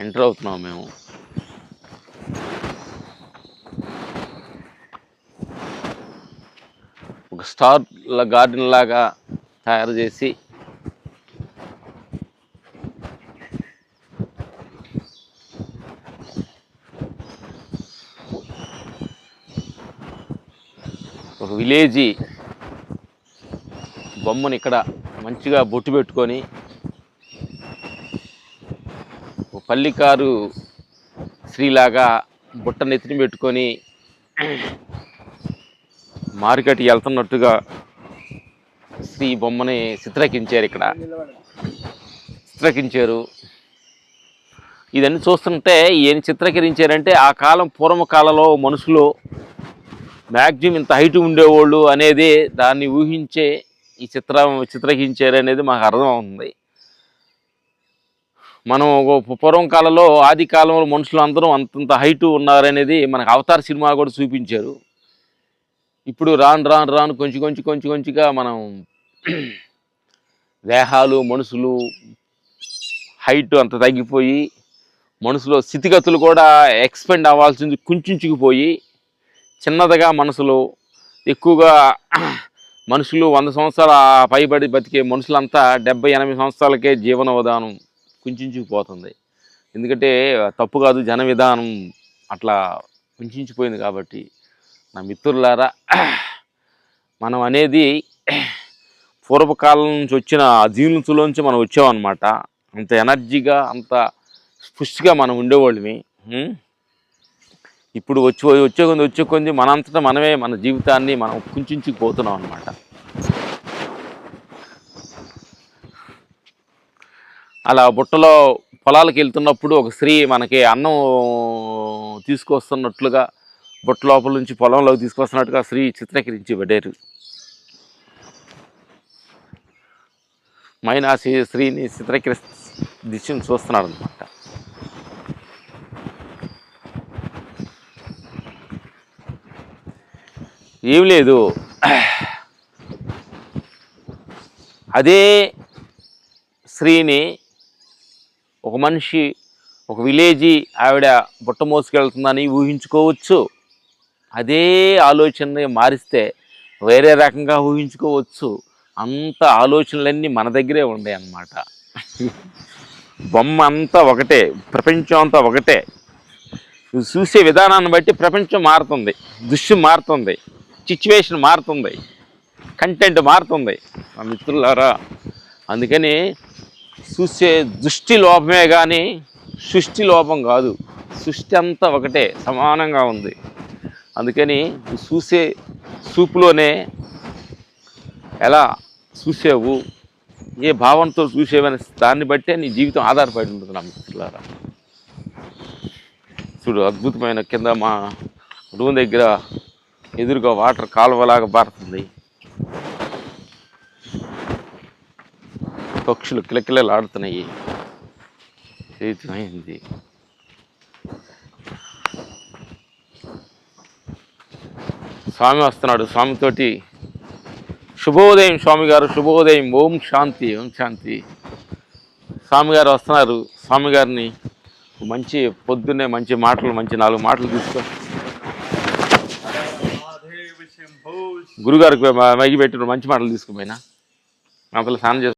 Enter అవుతున్నాం మేము. ఒక స్టార్ గార్డెన్ లాగా తయారు చేసి ఒక విలేజీ బొమ్మను ఇక్కడ మంచిగా బొట్టు పెట్టుకొని పల్లికారు స్త్రీలాగా బుట్ట నెత్తిని పెట్టుకొని మార్కెట్కి వెళ్తున్నట్టుగా స్త్రీ బొమ్మని చిత్రకించారు ఇక్కడ. చిత్రకించారు. ఇదన్నీ చూస్తుంటే ఏం చిత్రీకరించారంటే ఆ కాలం పూర్వ కాలంలో మనుషులు మ్యాక్సిమం ఇంత హైట్ ఉండేవాళ్ళు అనేది దాన్ని ఊహించే ఈ చిత్రం చిత్రహించారు అనేది మాకు అర్థం అవుతుంది మనం పూర్వం కాలంలో ఆది కాలంలో మనుషులు అందరూ అంతంత హైట్ ఉన్నారనేది మనకు అవతార్ సినిమా కూడా చూపించారు. ఇప్పుడు రాను రాను రాను కొంచెం కొంచెం కొంచెం కొంచెంగా మనం దేహాలు మనుషులు హైట్ అంత తగ్గిపోయి మనసులో స్థితిగతులు కూడా ఎక్స్పెండ్ అవ్వాల్సింది కుంచుకుపోయి చిన్నదిగా మనసులో ఎక్కువగా మనుషులు వంద సంవత్సరాల పైబడి బతికే మనుషులంతా డెబ్బై ఎనభై సంవత్సరాలకే జీవన విధానం కుంచుకుపోతుంది ఎందుకంటే తప్పు కాదు జన విధానం అట్లా కుంచుకుపోయింది కాబట్టి నా మిత్రులారా మనం అనేది పూర్వకాలం నుంచి వచ్చిన జీనుసులోంచి మనం వచ్చామన్నమాట. అంత ఎనర్జీగా అంత స్ఫుష్గా మనం ఉండేవాళ్ళమి. ఇప్పుడు వచ్చి వచ్చే కొంది వచ్చే కొంది మనంతటా మనమే మన జీవితాన్ని మనం కుంచుకుపోతున్నాం అనమాట అలా బుట్టలో పొలాలకు వెళ్తున్నప్పుడు ఒక స్త్రీ మనకి అన్నం తీసుకొస్తున్నట్లుగా బుట్ట లోపల నుంచి పొలంలోకి తీసుకొస్తున్నట్టుగా స్త్రీ చిత్రీకరించి పడ్డారు మైనాసి స్త్రీని చిత్రీకరి దిశను చూస్తున్నాడు అనమాట ఏం లేదు. అదే స్త్రీని ఒక మనిషి ఒక విలేజీ ఆవిడ బుట్ట మోసుకెళ్తుందని ఊహించుకోవచ్చు. అదే ఆలోచనని మారిస్తే వేరే రకంగా ఊహించుకోవచ్చు. అంత ఆలోచనలన్నీ మన దగ్గరే ఉండే అన్నమాట. బొమ్మ అంతా ఒకటే ప్రపంచం అంతా ఒకటే. చూసే విధానాన్ని బట్టి ప్రపంచం మారుతుంది. దృశ్యం మారుతుంది. సిచ్యువేషన్ మారుతుంది. కంటెంట్ మారుతుంది. మా మిత్రులారా అందుకని చూసే దృష్టి లోపమే కానీ సృష్టి లోపం కాదు. సృష్టి అంతా ఒకటే సమానంగా ఉంది. అందుకని చూసే చూపులోనే ఎలా చూసేవు ఏ భావంతో చూసేవని దాన్ని బట్టే నీ జీవితం ఆధారపడి ఉంటుంది నా మిత్రులారా. చూడు అద్భుతమైన కింద మా రూమ్ దగ్గర ఎదురుగా వాటర్ కాలువలాగా పారుతుంది. పక్షులు కిలకిలలాడుతున్నాయి. ఆడుతున్నాయి స్వామి వస్తున్నాడు. స్వామితోటి శుభోదయం స్వామి గారు శుభోదయం. ఓం శాంతి ఓం శాంతి. స్వామి గారు వస్తున్నారు. స్వామి గారిని మంచి పొద్దున్నే మంచి మాటలు మంచి నాలుగు మాటలు తీసుకో. గురుగారికి మైకి పెట్టిన మంచి మాటలు తీసుకుపోయినా అంతలో స్నానం చేసి